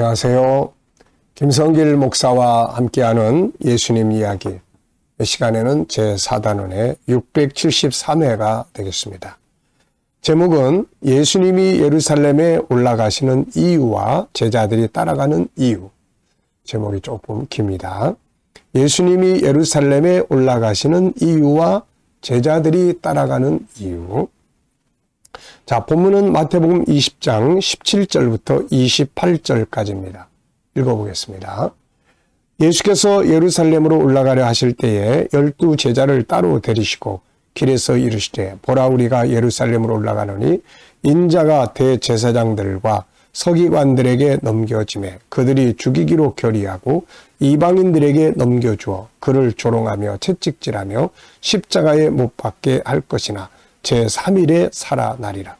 안녕하세요. 김성길 목사와 함께하는 예수님 이야기. 이 시간에는 제4단원의 673회가 되겠습니다. 제목은 예수님이 예루살렘에 올라가시는 이유와 제자들이 따라가는 이유. 제목이 조금 깁니다. 예수님이 예루살렘에 올라가시는 이유와 제자들이 따라가는 이유. 자, 본문은 마태복음 20장 17절부터 28절까지입니다. 읽어보겠습니다. 예수께서 예루살렘으로 올라가려 하실 때에 열두 제자를 따로 데리시고 길에서 이르시되 보라 우리가 예루살렘으로 올라가노니 인자가 대제사장들과 서기관들에게 넘겨짐에 그들이 죽이기로 결의하고 이방인들에게 넘겨주어 그를 조롱하며 채찍질하며 십자가에 못 박게 할 것이나 제3일에 살아나리라.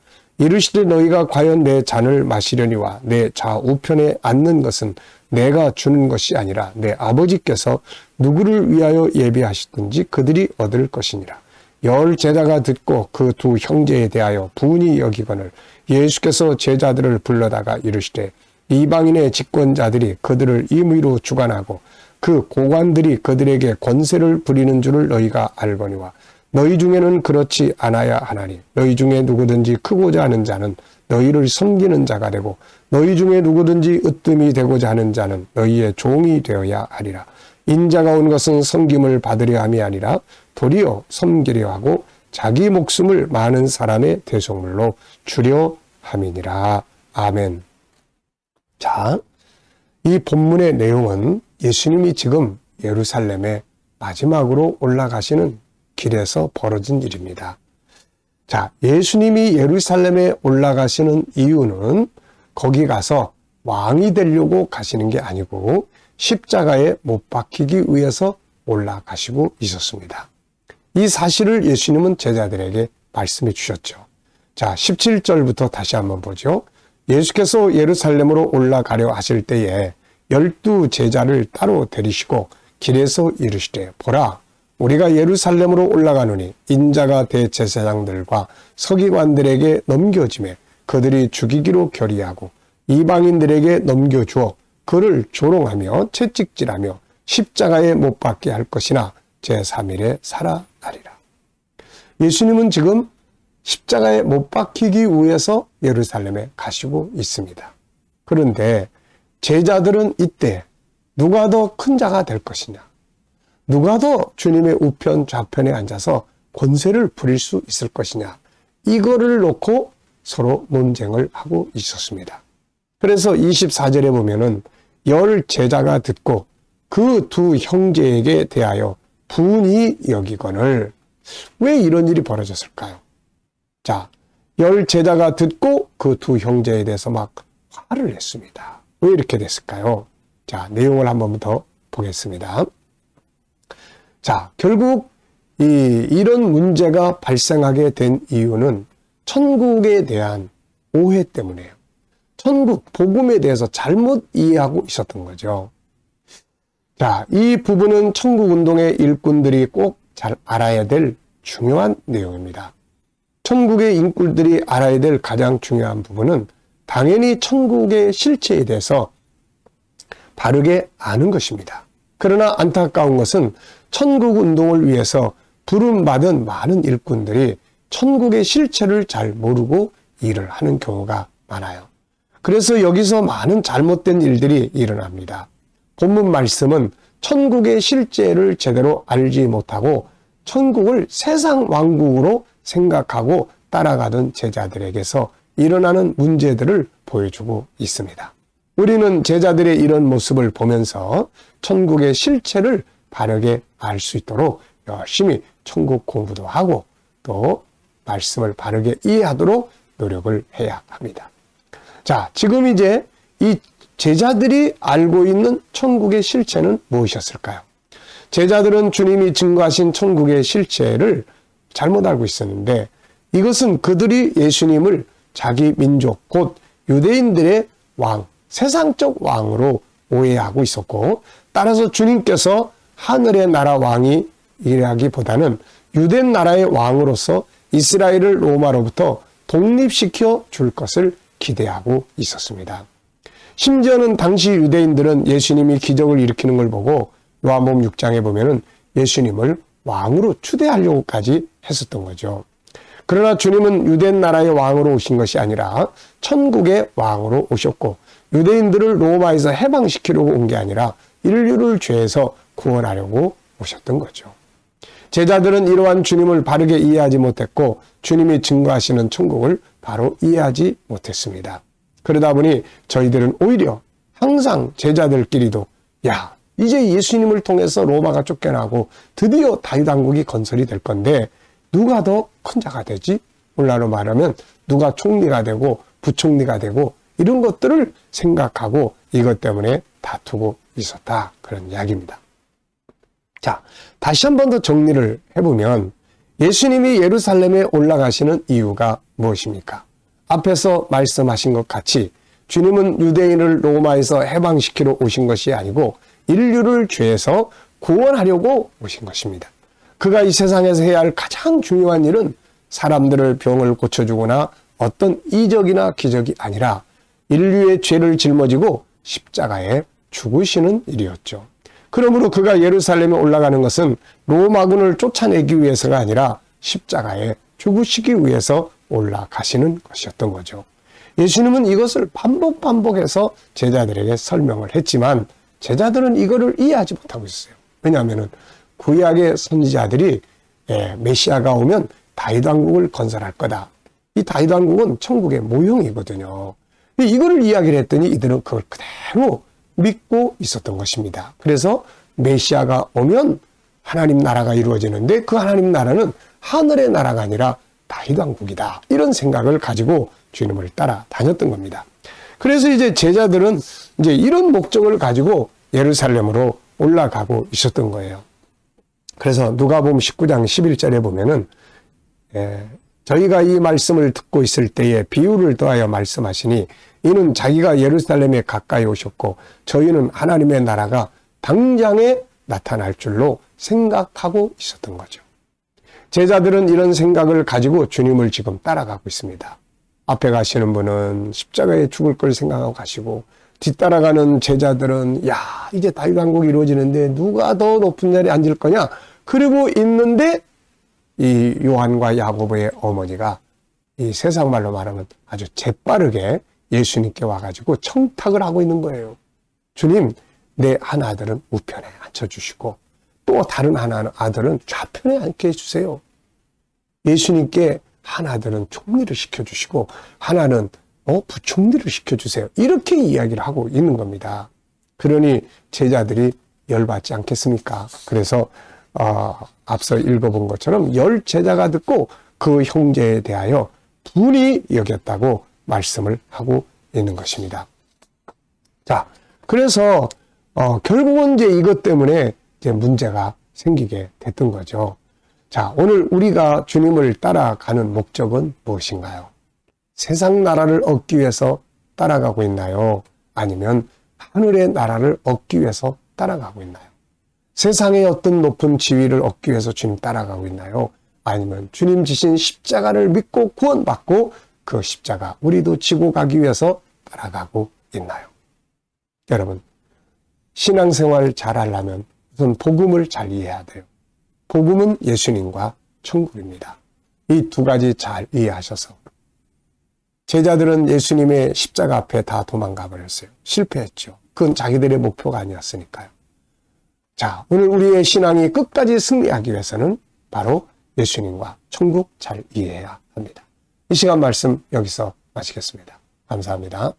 이르시되 너희가 과연 내 잔을 마시려니와 내 좌우편에 앉는 것은 내가 주는 것이 아니라 내 아버지께서 누구를 위하여 예비하시든지 그들이 얻을 것이니라. 열 제자가 듣고 그 두 형제에 대하여 분이 여기거늘 예수께서 제자들을 불러다가 이르시되 이방인의 집권자들이 그들을 임의로 주관하고 그 고관들이 그들에게 권세를 부리는 줄을 너희가 알거니와 너희 중에는 그렇지 않아야 하나니 너희 중에 누구든지 크고자 하는 자는 너희를 섬기는 자가 되고 너희 중에 누구든지 으뜸이 되고자 하는 자는 너희의 종이 되어야 하리라. 인자가 온 것은 섬김을 받으려 함이 아니라 도리어 섬기려 하고 자기 목숨을 많은 사람의 대속물로 주려 함이니라. 아멘. 자, 이 본문의 내용은 예수님이 지금 예루살렘에 마지막으로 올라가시는 길에서 벌어진 일입니다. 자, 예수님이 예루살렘에 올라가시는 이유는 거기 가서 왕이 되려고 가시는 게 아니고 십자가에 못 박히기 위해서 올라가시고 있었습니다. 이 사실을 예수님은 제자들에게 말씀해 주셨죠. 자, 17절부터 다시 한번 보죠. 예수께서 예루살렘으로 올라가려 하실 때에 열두 제자를 따로 데리시고 길에서 이르시되 보라 우리가 예루살렘으로 올라가노니 인자가 대제사장들과 서기관들에게 넘겨짐에 그들이 죽이기로 결의하고 이방인들에게 넘겨주어 그를 조롱하며 채찍질하며 십자가에 못 박게 할 것이나 제3일에 살아나리라. 예수님은 지금 십자가에 못 박히기 위해서 예루살렘에 가시고 있습니다. 그런데 제자들은 이때 누가 더 큰 자가 될 것이냐? 누가 더 주님의 우편 좌편에 앉아서 권세를 부릴 수 있을 것이냐. 이거를 놓고 서로 논쟁을 하고 있었습니다. 그래서 24절에 보면은 열 제자가 듣고 그 두 형제에게 대하여 분이 여기거늘 왜 이런 일이 벌어졌을까요? 자, 열 제자가 듣고 그 두 형제에 대해서 막 화를 냈습니다. 왜 이렇게 됐을까요? 자, 내용을 한번 더 보겠습니다. 자, 결국 이, 이런 문제가 발생하게 된 이유는 천국에 대한 오해 때문이에요. 천국, 복음에 대해서 잘못 이해하고 있었던 거죠. 자, 이 부분은 천국 운동의 일꾼들이 꼭 잘 알아야 될 중요한 내용입니다. 천국의 인꾼들이 알아야 될 가장 중요한 부분은 당연히 천국의 실체에 대해서 바르게 아는 것입니다. 그러나 안타까운 것은 천국 운동을 위해서 부름받은 많은 일꾼들이 천국의 실체를 잘 모르고 일을 하는 경우가 많아요. 그래서 여기서 많은 잘못된 일들이 일어납니다. 본문 말씀은 천국의 실제를 제대로 알지 못하고 천국을 세상 왕국으로 생각하고 따라가던 제자들에게서 일어나는 문제들을 보여주고 있습니다. 우리는 제자들의 이런 모습을 보면서 천국의 실체를 바르게 알 수 있도록 열심히 천국 공부도 하고 또 말씀을 바르게 이해하도록 노력을 해야 합니다. 자, 지금 이제 이 제자들이 알고 있는 천국의 실체는 무엇이었을까요? 제자들은 주님이 증거하신 천국의 실체를 잘못 알고 있었는데 이것은 그들이 예수님을 자기 민족 곧 유대인들의 왕, 세상적 왕으로 오해하고 있었고 따라서 주님께서 하늘의 나라 왕이 이라기보다는 유대 나라의 왕으로서 이스라엘을 로마로부터 독립시켜 줄 것을 기대하고 있었습니다. 심지어는 당시 유대인들은 예수님이 기적을 일으키는 걸 보고 요한복음 6장에 보면은 예수님을 왕으로 추대하려고까지 했었던 거죠. 그러나 주님은 유대 나라의 왕으로 오신 것이 아니라 천국의 왕으로 오셨고 유대인들을 로마에서 해방시키려고 온 게 아니라 인류를 죄에서 구원하려고 오셨던 거죠. 제자들은 이러한 주님을 바르게 이해하지 못했고 주님이 증거하시는 천국을 바로 이해하지 못했습니다. 그러다 보니 저희들은 오히려 항상 제자들끼리도 야 이제 예수님을 통해서 로마가 쫓겨나고 드디어 다윗 왕국이 건설이 될 건데 누가 더 큰 자가 되지? 오늘날로 말하면 누가 총리가 되고 부총리가 되고 이런 것들을 생각하고 이것 때문에 다투고 있었다 그런 이야기입니다. 자, 다시 한 번 더 정리를 해보면 예수님이 예루살렘에 올라가시는 이유가 무엇입니까? 앞에서 말씀하신 것 같이 주님은 유대인을 로마에서 해방시키러 오신 것이 아니고 인류를 죄에서 구원하려고 오신 것입니다. 그가 이 세상에서 해야 할 가장 중요한 일은 사람들을 병을 고쳐주거나 어떤 이적이나 기적이 아니라 인류의 죄를 짊어지고 십자가에 죽으시는 일이었죠. 그러므로 그가 예루살렘에 올라가는 것은 로마군을 쫓아내기 위해서가 아니라 십자가에 죽으시기 위해서 올라가시는 것이었던 거죠. 예수님은 이것을 반복 반복해서 제자들에게 설명을 했지만 제자들은 이거를 이해하지 못하고 있어요. 왜냐하면 구약의 선지자들이 예, 메시아가 오면 다윗 왕국을 건설할 거다. 이 다윗 왕국은 천국의 모형이거든요. 이거를 이야기를 했더니 이들은 그걸 그대로 믿고 있었던 것입니다. 그래서 메시아가 오면 하나님 나라가 이루어지는데 그 하나님 나라는 하늘의 나라가 아니라 다윗 왕국이다. 이런 생각을 가지고 주님을 따라 다녔던 겁니다. 그래서 이제 제자들은 이제 이런 목적을 가지고 예루살렘으로 올라가고 있었던 거예요. 그래서 누가복음 19장 11절에 보면은 예, 저희가 이 말씀을 듣고 있을 때에 비유를 더하여 말씀하시니 이는 자기가 예루살렘에 가까이 오셨고 저희는 하나님의 나라가 당장에 나타날 줄로 생각하고 있었던 거죠. 제자들은 이런 생각을 가지고 주님을 지금 따라가고 있습니다. 앞에 가시는 분은 십자가에 죽을 걸 생각하고 가시고 뒤따라가는 제자들은 야 이제 다윗 왕국이 이루어지는데 누가 더 높은 자리에 앉을 거냐 그리고 있는데 이 요한과 야고보의 어머니가 이 세상 말로 말하면 아주 재빠르게 예수님께 와가지고 청탁을 하고 있는 거예요. 주님, 내 한 아들은 우편에 앉혀주시고 또 다른 하나 아들은 좌편에 앉게 해주세요. 예수님께 한 아들은 총리를 시켜주시고 하나는 어, 부총리를 시켜주세요. 이렇게 이야기를 하고 있는 겁니다. 그러니 제자들이 열받지 않겠습니까? 그래서 어, 앞서 읽어본 것처럼 열 제자가 듣고 그 형제에 대하여 분이 여겼다고 말씀을 하고 있는 것입니다. 자, 그래서 어, 결국은 이제 이것 때문에 이제 문제가 생기게 됐던 거죠. 자, 오늘 우리가 주님을 따라가는 목적은 무엇인가요? 세상 나라를 얻기 위해서 따라가고 있나요? 아니면 하늘의 나라를 얻기 위해서 따라가고 있나요? 세상의 어떤 높은 지위를 얻기 위해서 주님 따라가고 있나요? 아니면 주님 지신 십자가를 믿고 구원받고 그 십자가 우리도 지고 가기 위해서 따라가고 있나요? 여러분, 신앙생활 잘 하려면 우선 복음을 잘 이해해야 돼요. 복음은 예수님과 천국입니다. 이 두 가지 잘 이해하셔서 제자들은 예수님의 십자가 앞에 다 도망가 버렸어요. 실패했죠. 그건 자기들의 목표가 아니었으니까요. 자, 오늘 우리의 신앙이 끝까지 승리하기 위해서는 바로 예수님과 천국 잘 이해해야 합니다. 이 시간 말씀 여기서 마치겠습니다. 감사합니다.